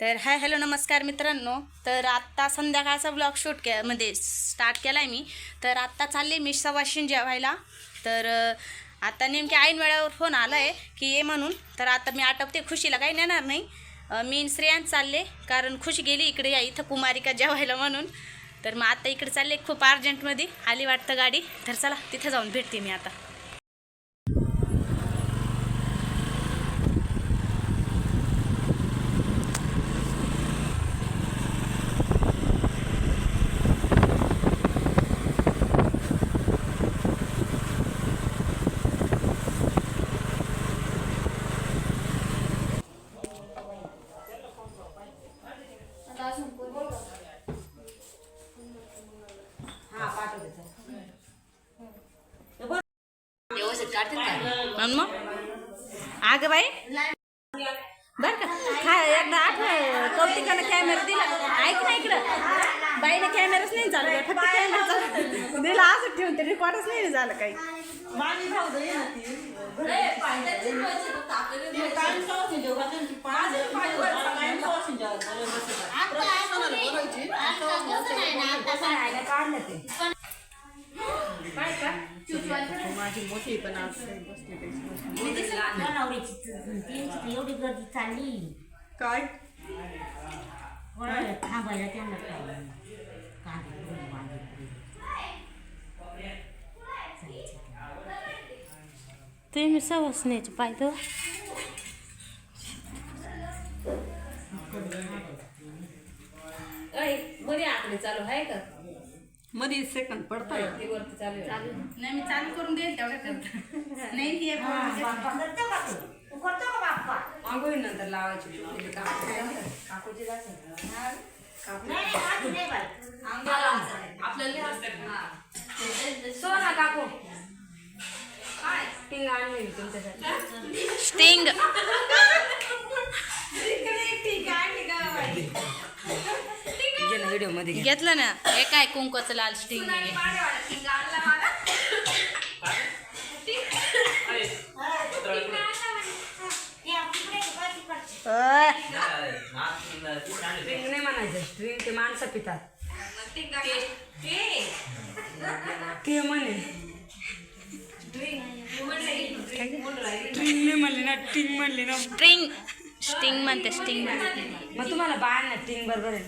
तर hi hello नमस्कार मित्रांनो. तर आत्ता संध्याकाळचा ब्लॉग शूट के म्हणजे मध्ये स्टार्ट केला आहे मी. तर आत्ता चालले मी सवाशीन जेवायला. तर आता नेमके ऐन वेळावर फोन आला आहे की ये म्हणून. तर आता मी आटपते खुशीला. काही नेणार नाही. मी आणि श्रेयांत चालले. कारण खुशी गेली इकडे या इथं कुमारिका जेवायला म्हणून. तर मग आता इकडे चालले खूप अर्जंटमध्ये आली वाटतं गाडी. तर चला तिथं जाऊन भेटते मी आता म्हणून मग? अगं बाई. बर का. हा एकदा आठ कौतिकानं कॅमेरा दिला. ऐक ना इकडं. बाईने कॅमेराच नाही चालू फक्त कॅमेरा चालू दिला असं ठेवून ते रेकॉर्डच नाही झालं काही. माझी मोठी पण आज एवढी गर्दी चालली काय थांबायला त्यांना काय कांदे पोहे, तुम्ही सवासण्याचे पाहिजे आकडे चालू आहे का? मध्ये सेकंद पडताय. ते वरती चालू आहे. नाही मी चालू करून देईल करता. नाही तू? आंघोळी नंतर लावायची काकूची. आपल्याला सोना काकू. काय? टिंग आणली तुमच्यासाठी. स्टिंग व्हिडिओमध्ये घेतलं ना हे काय कुंकवाचं लाल स्टिंग तिकडचे? स्ट्रिंग नाही म्हणायचं स्ट्रिंग ते माणसं पितात. ते म्हणे स्ट्रिंग नाही म्हणले ना टिंग म्हणले ना. स्ट्रिंग स्टिंग म्हणते स्टिंग म्हणते. मग तुम्हाला बाळ ना टिंग बरोबर आहे. ना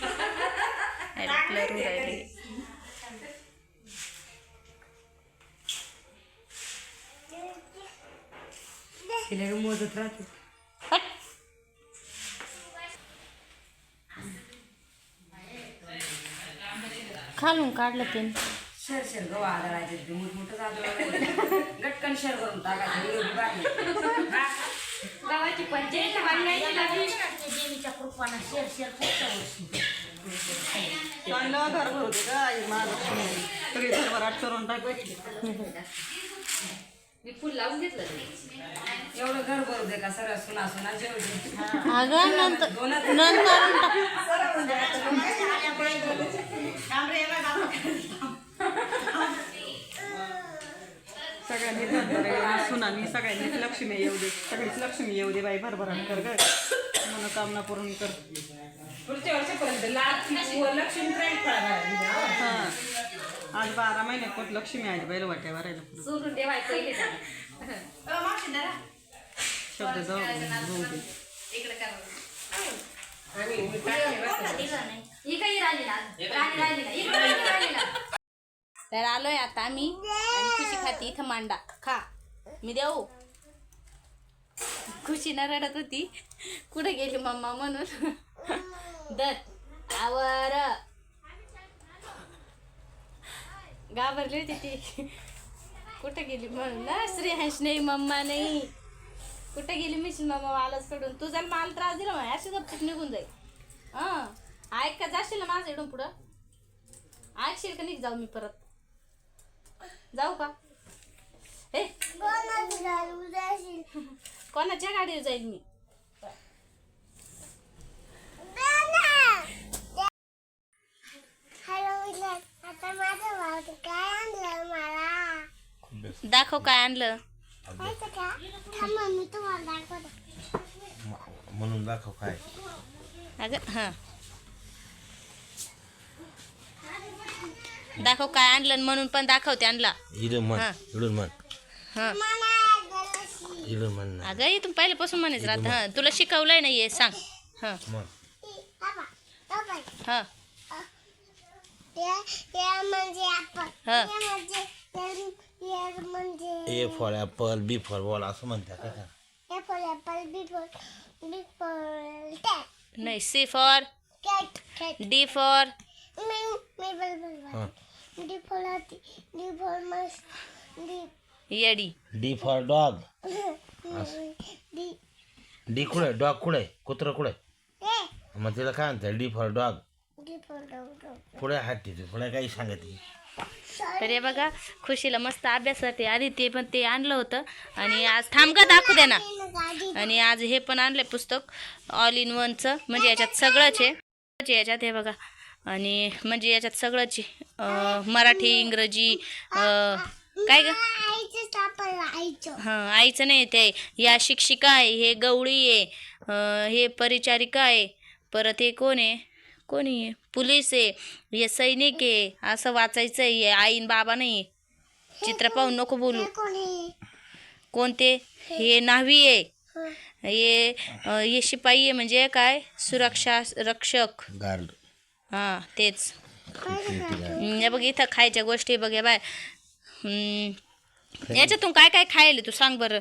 ब्लर राहिले. तिला मोजत राहते. खालून काढलं ते शेर शेर गहू आदळायचे ते मोठमोठं गटकन शेर करून टाकायचं हा? गावाची पंचायत बांधायची लागली ते. देवीच्या कृपानं शेर शेर वर्षी. चांगलं घर भर होते का आई महालक्ष्मी सगळी भरभराट करून टाकायची मी फुल लावून घेतलं एवढं घर भरू दे का? सगळं सुना सुना जेवढी. अगं नंतर नंतर सगळ्यांनी धनधरे सुनानी सगळ्यांनीच लक्ष्मी येऊ दे सगळीच लक्ष्मी येऊ दे बाई भरभराट कर ग. मनोकामना पूर्ण कर. पुढच्या वर्षापर्यंत लाल लक्ष्मी ट्रेंड कळा हा. आज बारा महिने कोट लक्ष्मी आली बैल वाट्या भरायला. सोडून. शब्द जाऊ जाऊ दे. ही काही इकडे राणी राहिलेला तर आलोय आता मी आणि खुशी खाती इथं मांडा. खा. मी देऊ. खुशी न रडत होती. कुठे गेली मम्मा म्हणून? दर. आवर. घाबरली होती ती. कुठं गेली म्हणून? ना श्रेयांश नाही मम्मा नाही. कुठं गेली मिशील मम्मा मालाच कडून? तू जर माल त्रास दिला मग अशी गपचूप निघून जाईल. हां. ऐक का जाशील ना माझं इकडून पुढं? ऐकशील का निघ जाऊ मी परत. जाऊ का? हे कोणाच्या गाडीवर जाईल मी? आता माझं काय मला दाखव काय आणलं. का मी तुम्हाला म्हणून दाखव काय अगं हां. दाखव काय आणलं म्हणून पण दाखवते आणला. इडून म्हण हा. इडून म्हण. हां. इडून म्हण ना. अगं इथून पहिल्यापासून म्हणायचं राहत. हां तुला शिकवलंय ना ये सांग. हां. म्हण. हां. या या म्हणजे आपण हा. या म्हणजे या- या म्हणजे A for apple B for ball असं म्हणतात का नाही C for cat cat D for me me ball ball. Ball D for D for मस D येडी D for dog D D कुठे डॉग कुठे कुत्रं कुठे मग तिला काय म्हणतात D for dog D for dog dog पुढे हात तिथे पुढे काही सांगते तर हे बघा खुशीला मस्त अभ्यासासाठी आधी ते पण ते आणलं होतं आणि आज थांब का दाखवू दे ना गाडी आणि आज हे पण आणलंय पुस्तक ऑल इन वनचं म्हणजे याच्यात सगळंच आहे सगळंच आहे याच्यात हे बघा आणि म्हणजे याच्यात सगळंच मराठी इंग्रजी काय ग? हां आईचं नाही ते. या शिक्षिका आहे हे गवळी आहे हे परिचारिका आहे. परत हे कोण आहे? कोणी आहे? पोलीस आहे हे सैनिक आहे असं वाचायचं आहे आईन बाबा नाही आहे. चित्र पाहून नको बोलू. कोणी कोणते हे न्हावी आहे. हं. शिपाई आहे म्हणजे काय? सुरक्षा रक्षक. गार्ड. हां तेच. हे बघ इथं खायच्या गोष्टी बघ हे बाय. याच्यातून काय काय खायले तू सांग बरं.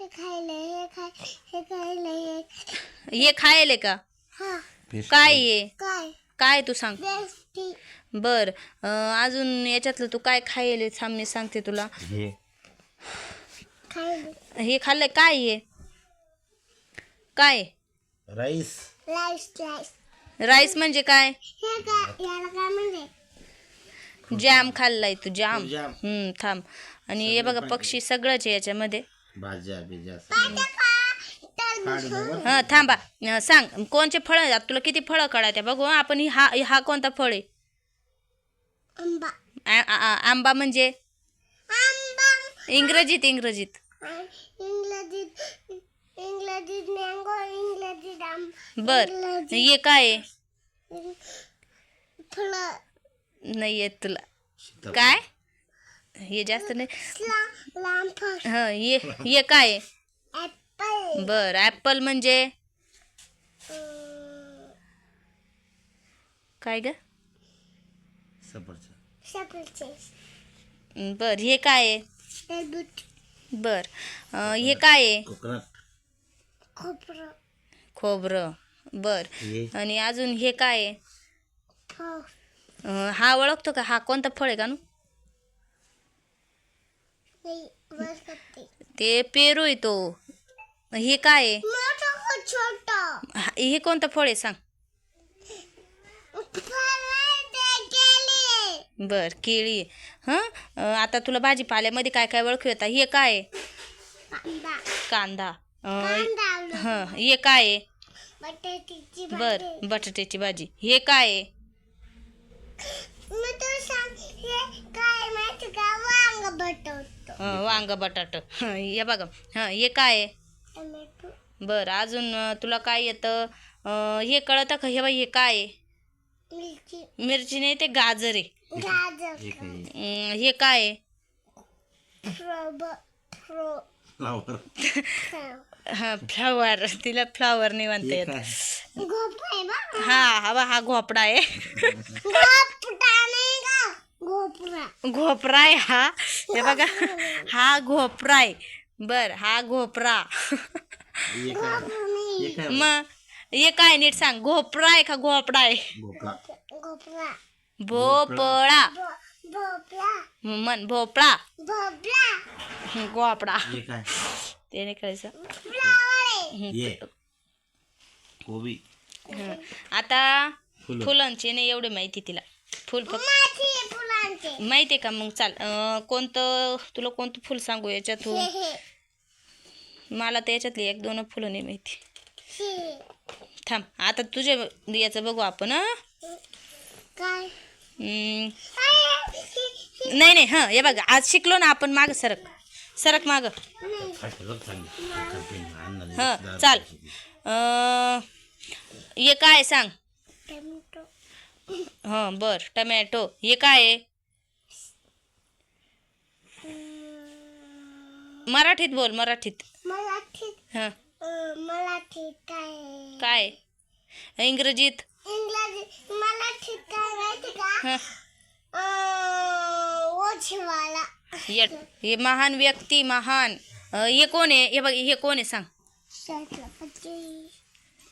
हे खायला हे खाय हे खायला हे हे खायले का? हा. काय आहे काय? काय तू सांग. बेस्टी बर अं, अजून याच्यातलं तू काय खायले थांब मी सांगते तुला. हे. खायला. हे खाल्लंय काय आहे काय? राईस लाईस लाईस राईस म्हणजे काय? हे काय याला काय म्हणजे जॅम खाल्लाय तू जाम. जाम. हम्म थांब. आणि हे बघा पक्षी सगळंच आहे याच्यामध्ये. भाज्या बिज्या टरबूज हां थांबा. अं, सांग कोणचे फळं आहेत? तुला किती फळं कळायत बघू हं, आपण ही- हा हा कोणता फळ आहे? आंबा. आ- आ- आ- आंबा म्हणजे? आंबा. इंग्रजीत इंग्रजीत. इंग्रजीत. इंग्रजीत मँगो इंग्रजीत आंबा बर. हे काय आहे? फळं नाही येत तुला काय? हे जास्त नाही. ला- लांब फळ. हं हे हे काय आहे? ॲपल. बर ॲपल म्हणजे? अं, काय ग? सफरचंद. सफरचंद. बर हे काय आहे? टरबूज. बर. अं, हे काय आहे? कोकोनट खोबरं. खोबरं. बर. हे? आणि अजून हे काय आहे? फळ अं, हा ओळखतो का? हा कोणता फळ आहे का नु? नाही ते पेरू आहे तो. हे काय आहे? मोठं का छोटं. हा- हे कोणतं फळ आहे सांग. फळं ते केली बर केळी हां? अं, आता तुला भाजीपाल्यामध्ये काय काय ओळखू येतात हे काय आहे? कांदा. कांदा. हं हे काय आहे? बटाट्याची बर बटाट्याची भाजी. हे काय आहे? वांग बटाट. हं, हे बघा. हां हे काय आहे? बरं अजून तुला काय येतं? हे कळतं का? हे बाई हे काय आहे? मिरची. मिरची नाही ते गाजर आहे. गाजर. हे काय आहे? हां फ्लावर तिला फ्लावर नाही म्हणता हे येत. हा हा बा, हा घोपडा आहे. घोपडा नाही का? घोपडा घोपरा आहे हा. हे बघा हा घोपरा आहे. बर हा घोपरा मग हे काय? नीट सांग. घोपरा आहे का घोपडा आहे? भोपळा. मन भोपळा. घोपडा काय? ते नाही करायचं कोबी. हं. आता फुलं. फुलांचे नाही एवढे माहिती तिला. फुल फक्त माझी फुलांचे. माहिती आहे का मग? चाल अं, कोणतं तुला कोणतं फुल सांगू याच्यातून? हे मला तर याच्यातली एक दोन फुलं नाही माहिती. हे. थांब आता तुझ्या याचं बघू आपण हं? काय? हम्म, अरे, हे- हे- नाही नाही हां हे बघ आज शिकलो ना आपण माग सरक. सरक माग. काय सगळं चांगलं हाँ चाल. अं, हे काय आहे सांग? टमॅटो. हाँ बर टमॅटो. हे काय आहे? मराठीत बोल मराठीत. मराठीत. हाँ. अं, मराठीत काय आहे? काय? इंग्रजीत. इंग्रजी मराठीत काय माहिती का? हाँ. अं, ओझीवाला. ये हे महान व्यक्ती महान. अं, हे कोण आहे? हे बघ हे कोण आहे? सांग. छत्रपती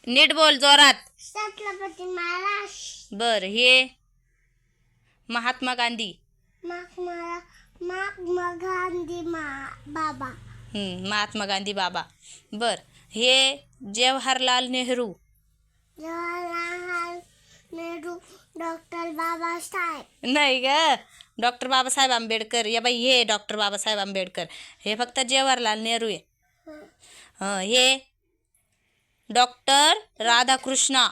नीट बोल जोरात. छत्रपती महाराज. बर हे महात्मा गांधी. महात्मा महात्मा गांधी मा बाबा. महात्मा गांधी बाबा. बर हे जवाहरलाल नेहरू. जवाहरलाल नेहरू. डॉक्टर बाबासाहेब. नाही ग. डॉक्टर बाबासाहेब आंबेडकर. या बाई हे डॉक्टर बाबासाहेब आंबेडकर. हे फक्त जवाहरलाल नेहरू आहे हं, हे डॉक्टर राधाकृष्णा.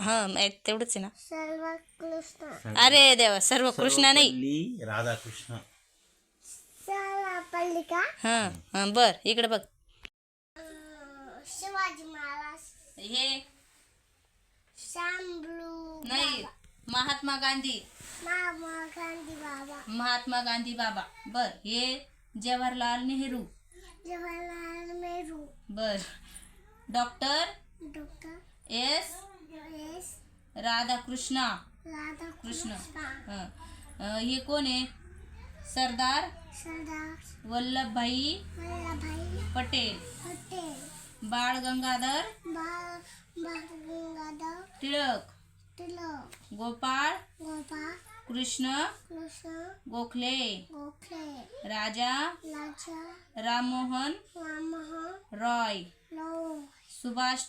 हां तेवढंच आहे ना. सर्व कृष्ण अरे देवा सर्व कृष्णा नाही राधाकृष्ण. सर्व का? हां हां बर इकडे बघ. शिवाजी महाराज. हे. नाही महात्मा गांधी। महात्मा गांधी बाबा। महात्मा गांधी बाबा। बर हे जवाहरलाल नेहरू। जवाहरलाल नेहरू। बर doctor doctor S S Radhakrishna. Radhakrishna. हं. हे कोण आहे सरदार सरदार वल्लभभाई वल्लभभाई पटेल। पटेल। बाळ गंगाधर बाळ बाळगंगाधर टिळक গোপাল কৃষ্ণ গোখলে রাজা রামমোহন রয় সুভাষ